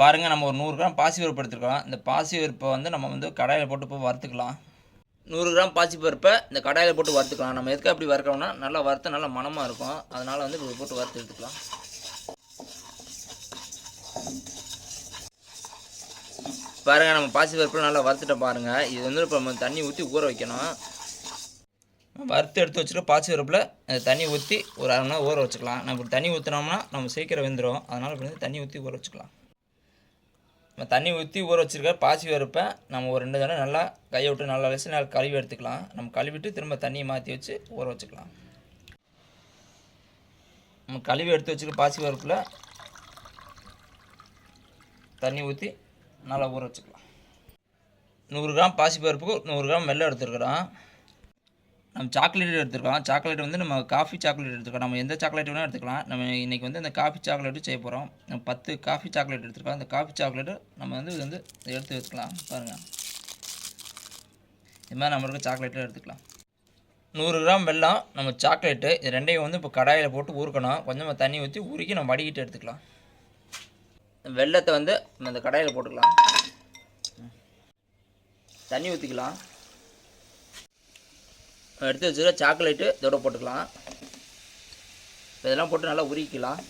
பாருங்கள் நம்ம ஒரு நூறு கிராம் பாசி பருப்பு எடுத்துருக்கோம். இந்த பாசி பருப்பை வந்து நம்ம வந்து கடாயில் போட்டு போய் வறுத்துக்கலாம். நூறு கிராம் பாசி பருப்பை இந்த கடாயில் போட்டு வறுத்துக்கலாம். நம்ம எதுக்கு அப்படி வறுக்கிறோம்னா நல்லா வறுத்த நல்லா மணமாக இருக்கும். அதனால் வந்து இப்படி போட்டு வறுத்து எடுத்துக்கலாம். பாருங்கள் நம்ம பாசி பருப்பில் நல்லா வறுத்துட்டோம் பாருங்கள் இது வந்து இப்போ நம்ம தண்ணி ஊற்றி ஊற வைக்கணும். வறுத்து எடுத்து வச்சுட்டு பாசி பருப்பில் தண்ணி ஊற்றி ஒரு அரை மணி நேரம் ஊற வச்சுக்கலாம். நம்ம தண்ணி ஊற்றினோம்னா நம்ம சீக்கிரம் வெந்துடும் அதனால் இப்படி வந்து தண்ணி ஊற்றி ஊற வச்சுக்கலாம். நம்ம தண்ணி ஊற்றி ஊற வச்சுருக்க பாசி பருப்பை நம்ம ஒரு ரெண்டு தடவை நல்லா கையை விட்டு நல்லா அலசி நல்லா கழுவி எடுத்துக்கலாம். நம்ம கழுவிட்டு திரும்ப தண்ணியை மாற்றி வச்சு ஊற வச்சுக்கலாம். நம்ம கழுவி எடுத்து வச்சுருக்க பாசி பருப்பில் தண்ணி ஊற்றி நல்லா ஊற வச்சுக்கலாம். நூறு கிராம் பாசி பருப்புக்கு நூறு கிராம் வெள்ளம் எடுத்துருக்குறோம். நம்ம சாக்லேட் எடுத்துருக்கோம் சாக்லேட் வந்து நம்ம காஃபி சாக்லேட் எடுத்துருக்கோம் நம்ம எந்த சாக்லேட் வேணால் எடுத்துக்கலாம். நம்ம இன்றைக்கி வந்து அந்த காஃபி சாக்லேட்டு செய்ய போகிறோம் நம்ம பத்து காஃபி சாக்லேட் எடுத்துருக்கோம் அந்த காஃபி சாக்லேட்டு நம்ம வந்து இது வந்து எடுத்து வச்சுக்கலாம். பாருங்கள் இது மாதிரி நம்மளுக்கு சாக்லேட்டும் எடுத்துக்கலாம். நூறு கிராம் வெல்லம் நம்ம சாக்லேட்டு இது ரெண்டையும் வந்து இப்போ கடாயில் போட்டு ஊறுக்கணும் கொஞ்சமாக தண்ணி ஊற்றி உருக்கி நம்ம வடிகிட்டு எடுத்துக்கலாம். வெள்ளத்தை வந்து நம்ம இந்த கடாயில் போட்டுக்கலாம். தண்ணி ஊற்றிக்கலாம் எடுத்து வச்சுருக்க சாக்லேட்டு இதோட போட்டுக்கலாம். இதெல்லாம் போட்டு நல்லா உருக்கிக்கலாம்.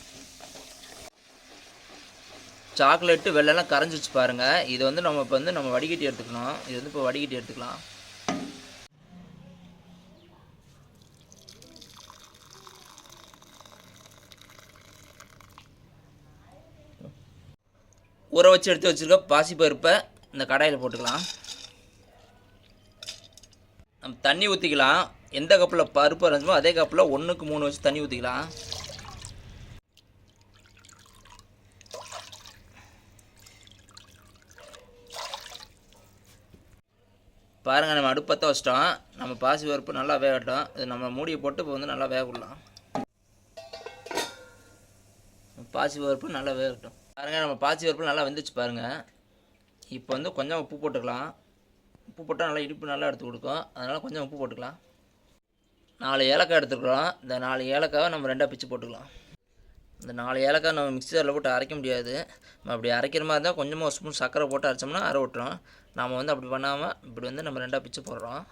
சாக்லேட்டு வெள்ளெல்லாம் கரைஞ்சிச்சு பாருங்கள் இது வந்து நம்ம இப்போ வந்து நம்ம வடிகட்டி எடுத்துக்கணும். இது வந்து இப்போ வடிகட்டி எடுத்துக்கலாம். ஊற வச்சு எடுத்து வச்சுருக்க பாசிப்பருப்பை இந்த கடாயில் போட்டுக்கலாம். நம்ம தண்ணி ஊற்றிக்கலாம் எந்த கப்பில் பருப்பு அரைஞ்சுமோ அதே கப்பில் ஒன்றுக்கு மூணு வச்சு தண்ணி ஊற்றிக்கலாம் பாருங்கள் நம்ம அடுப்பத்த வச்சிட்டோம். நம்ம பாசி பருப்பு நல்லா வேகட்டும். இது நம்ம மூடியை போட்டு இப்போ வந்து நல்லா வேக விடலாம் பாசி பருப்பு நல்லா வேகட்டும். பாருங்கள் நம்ம பாசி பருப்பு நல்லா வெந்துச்சு பாருங்கள் இப்போ வந்து கொஞ்சம் உப்பு போட்டுக்கலாம். உப்பு போட்டால் நல்லா இனிப்பு நல்லா எடுத்து கொடுக்கும். அதனால் கொஞ்சம் உப்பு போட்டுக்கலாம். நாலு ஏலக்காய் எடுத்துக்கலாம் இந்த நாலு ஏலக்காவை நம்ம ரெண்டாக பிச்சு போட்டுக்கலாம். இந்த நாலு ஏலக்காய் நம்ம மிக்சரில் போட்டு அரைக்க முடியாது. நம்ம அப்படி அரைக்கிற மாதிரி இருந்தால் கொஞ்சமாக ஒரு ஸ்பூன் சர்க்கரை போட்டு அரைச்சோம்னா அரை விட்டுறோம் நாம் வந்து அப்படி பண்ணாமல் இப்படி வந்து நம்ம ரெண்டாக பிச்சு போடுறோம்.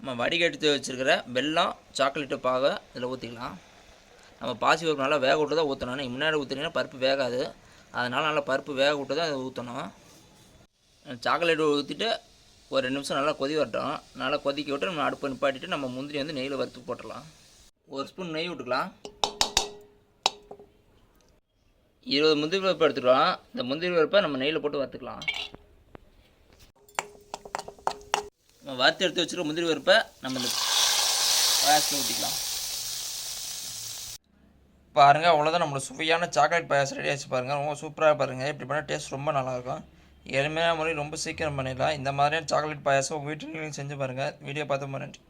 நம்ம வடிகட்டி வச்சுருக்கிற வெல்லம் சாக்லேட்டு பாகை இதில் ஊற்றிக்கலாம் நம்ம பாசி பருப்பு நல்லா வேக விட்டு தான் ஊற்றணும் நீங்கள் முன்னாடி ஊற்றினீங்கன்னா பருப்பு வேகாது. அதனால் நல்லா பருப்பு வேக விட்டு தான் அதை ஊற்றணும் சாக்லேட் ஊற்றிட்டு ஒரு ரெண்டு நிமிஷம் நல்லா கொதி வரட்டும். நல்லா கொதிக்க விட்டு நம்ம அடுப்பை நிப்பாட்டிட்டு நம்ம முந்திரி வந்து நெய்யில் வறுத்து போட்டுடலாம். ஒரு ஸ்பூன் நெய் விட்டுக்கலாம் இருபது முந்திரி பருப்பு எடுத்துக்கலாம் இந்த முந்திரி பருப்பை நம்ம நெய்யில் போட்டு வறுத்துக்கலாம். நம்ம வறுத்து எடுத்து வச்சுருக்க முந்திரி பருப்பை நம்ம இந்த பாயாசத்தில் ஊற்றிக்கலாம் பாருங்கள் அவ்வளோதான் நம்மளோட சுவையான சாக்லேட் பாயாசம் ரெடி ஆச்சு பாருங்கள் ரொம்ப சூப்பராக பாருங்கள் இப்படி பண்ணால் டேஸ்ட் ரொம்ப நல்லாயிருக்கும் எளிமையான முறை ரொம்ப சீக்கிரம் பண்ணிடலாம். இந்த மாதிரியான சாக்லேட் பாயாசம் உங்கள் வீட்டில் செஞ்சு பாருங்கள் வீடியோ பார்த்து நன்றி.